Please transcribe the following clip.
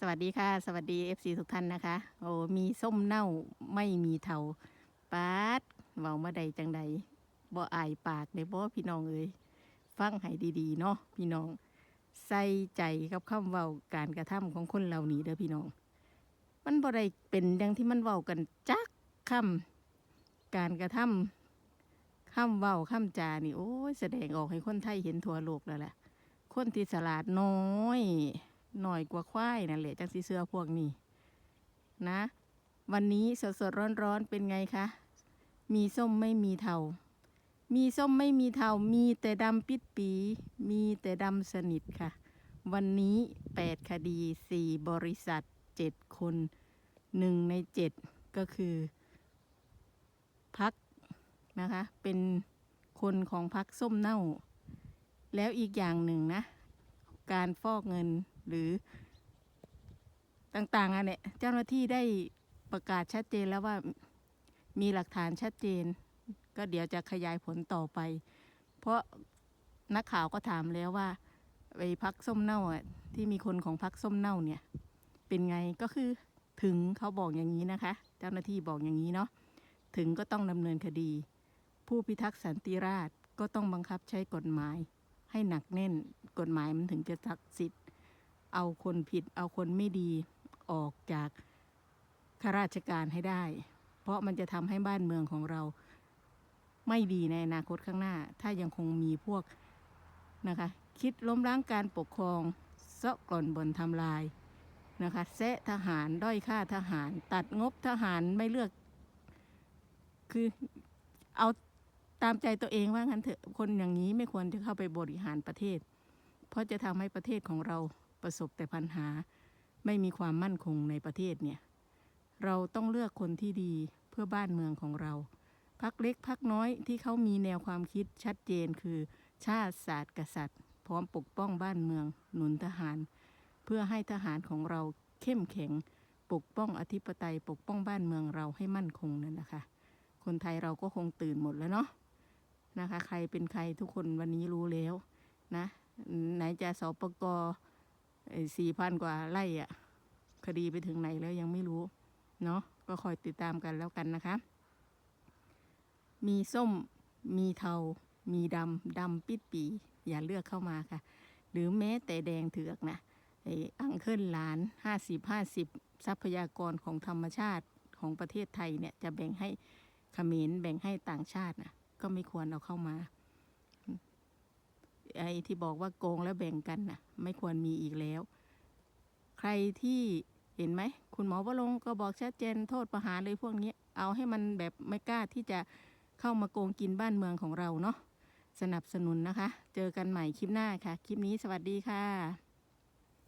สวัสดีค่ะ สวัสดี FC ทุกท่านนะคะ โอ้มีส้มเน่าไม่มีเทาปาดเว้ามาใดจังใดบ่อายปากในบ่พี่น้องเอ้ยฟังให้ดีๆเนาะพี่น้อง ใส่ใจกับคำเว้าการกระทำของคนเหล่านี้เด้อพี่น้อง มันบ่ได้เป็นดังที่มันเว้ากันจักคำการกระทำคำเว้าคำจานี่โอ้ยแสดงออกให้คนไทยเห็นทั่วโลกแล้วแหละคนที่สลาดน้อย หน่อยกว่าควายนั่นแหละจังสีเสื้อพวกนี้นะ วันนี้สดสดร้อนร้อนเป็นไงคะ มีส้มไม่มีเทา มีส้มไม่มีเทา มีแต่ดำปิดปี มีแต่ดำสนิทค่ะ วันนี้แปดคดีสี่บริษัทเจ็ดคนหนึ่งในเจ็ดก็คือพักนะคะ เป็นคนของพักส้มเน่า แล้วอีกอย่างหนึ่งนะ การฟอกเงิน หรือต่างๆอันเนี่ยเจ้าหน้าที่ได้ประกาศชัดเจนแล้วว่ามีหลักฐานชัดเจน ก็เดี๋ยวจะขยายผลต่อไป เพราะนักข่าวก็ถามแล้วว่าไปพักส้มเน่าอะที่มีคนของพักส้มเน่าเนี่ย เป็นไงก็คือถึงเขาบอกอย่างนี้นะคะ เจ้าหน้าที่บอกอย่างนี้เนาะถึงก็ต้องดำเนินคดี ผู้พิทักษ์สันติราษฎร์ก็ต้องบังคับใช้กฎหมาย ให้หนักแน่นกฎหมายมันถึงจะศักดิ์สิทธิ์ เอาคนผิดเอาคนไม่ดีออกจากข้าราชการให้ได้ เพราะมันจะทำให้บ้านเมืองของเราไม่ดีในอนาคตข้างหน้า ถ้ายังคงมีพวกนะคะ คิดล้มล้างการปกครองเซาะกล่อนบนทำลายนะคะแซะทหารด้อยค่าทหาร ตัดงบทหารไม่เลือก คือเอาตามใจตัวเองว่างั้นเถอะคนอย่างนี้ไม่ควรจะเข้าไปบริหารประเทศ เพราะจะทำให้ประเทศของเรา ประสบแต่ปัญหา ไม่มีความมั่นคงในประเทศเนี่ย เราต้องเลือกคนที่ดีเพื่อบ้านเมืองของเรา พักเล็กพักน้อยที่เขามีแนวความคิดชัดเจนคือ ชาติศาสตร์กษัตริย์ พร้อมปกป้องบ้านเมือง หนุนทหาร เพื่อให้ทหารของเราเข้มแข็ง ปกป้องอธิปไตย ปกป้องบ้านเมืองเราให้มั่นคงนั่นนะคะคนไทยเราก็คงตื่นหมดแล้วเนาะนะคะ ใครเป็นใครทุกคนวันนี้รู้แล้วนะไหนจะสปก สี่พันกว่าไร่อะคดีไปถึงไหนแล้วยังไม่รู้ เนาะก็คอยติดตามกันแล้วกันนะคะ มีส้มมีเทา มีดำดำปิดปี อย่าเลือกเข้ามาค่ะ หรือแม้แต่แดงเถือกนะไอ้อังเคิลหลานห้าสิบห้าสิบทรัพยากรของธรรมชาติของประเทศไทยเนี่ยจะแบ่งให้ขมรแบ่งให้ต่างชาตินะก็ไม่ควรเอาเข้ามา ไอ้ที่บอกว่าโกงแล้วแบ่งกันน่ะ ไม่ควรมีอีกแล้ว ใครที่เห็นไหม คุณหมอวรงก็บอกชัดเจนโทษประหารเลยพวกนี้ เอาให้มันแบบไม่กล้าที่จะเข้ามาโกงกินบ้านเมืองของเราเนาะสนับสนุนนะคะ เจอกันใหม่คลิปหน้าค่ะ คลิปนี้สวัสดีค่ะ